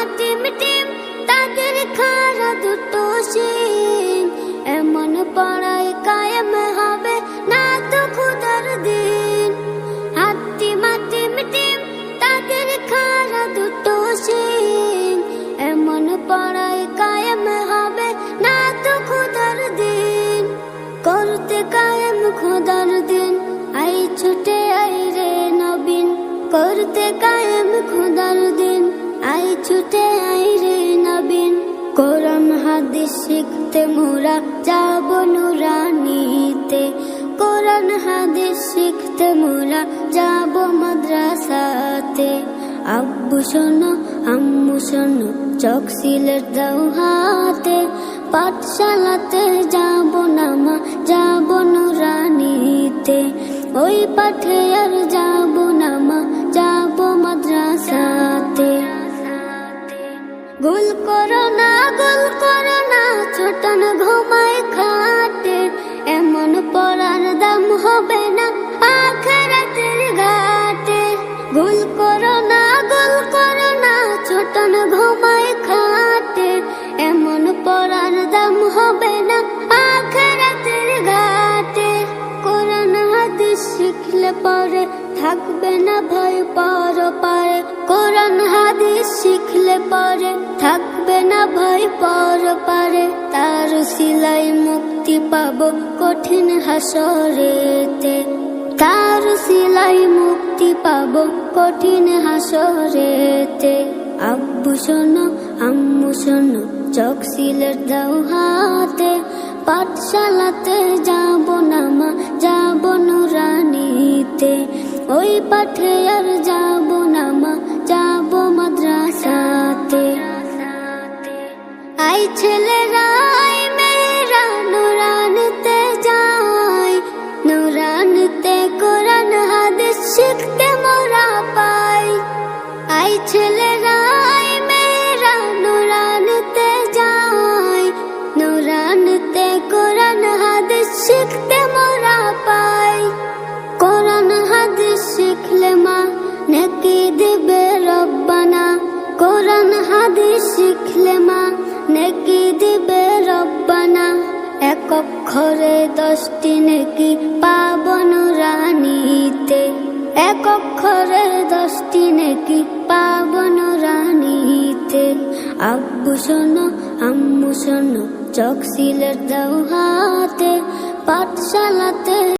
হাতি মাটি মিটিম তাদের খারা দুটো সিং এমন পড়ায় কায়েম হবে না তো খুদার দিন। হাতি মাটি মিটিম তাদের খারা দুটো সিং এমন পড়ায় কায়েম হবে না তো খুদার দিন। করতে কায়েম খোদার দিন, আই ছুটে আই রে নবীন। করতে ছুটে আই রে নবীন। কোরআন, হাদিস শিখতে মোরা যাব নুরানিতে। কোরআন, হাদিস শিখতে মোরা যাব মাদ্রাসাতে। আব্বু শোনো, আম্মু শোনো চোখ সিলেট দাও হাতে। পাঠশালাতে যাব না মা যাব নুরানিতে। ওই পাঠে আর যাব হবে না। আখরাতের ঘাটে গুল করো না, গুল করো না, ছোটন ঘুমায় খাটে। এমন পড়ার দাম হবে না। আখরাতের ঘাটে কোরআন হাদিস শিখলে পরে থাকবে না ভয়, পর পারে। কোরআন হাদিস শিখলে পরে, থাকবে না ভয়, পর পারে। তার সিলাই মুক্তি পাবো কঠিন হাসরেতে। তার সিলাই মুক্তি পাবো কঠিন হাসরেতে। আব্বু শোনো, আম্মু শোনো, চোখ সিলেট দাও হাতে। পাঠশালাতে যাব না মা, যাব নুরানিতে। ওই পাঠে আর যাব আই ছেলেরা আই মেয়েরা নুরানতে যায়। নুরানতে কোরআন, হাদিস শিখতে মোরা পাই। আই ছেলেরা আই মেয়েরা নুরানতে যায়। নুরানতে কোরআন, হাদিস শিখতে মোরা পাই। কোরআন, হাদিস শিখলে মা নেকি দিবে রব্বানা। কোরআন, হাদিস শিখলে মা নেকি দিবে রব্বানা? এক অক্ষরে দশটি নেকি পাবন রানীতে। এক অক্ষরে দশটি নেকি পাবন রানীতে। আব্বু শোনো, আম্মু শোনো, চোখ সিলেট দাও হাতে, পাঠশালাতে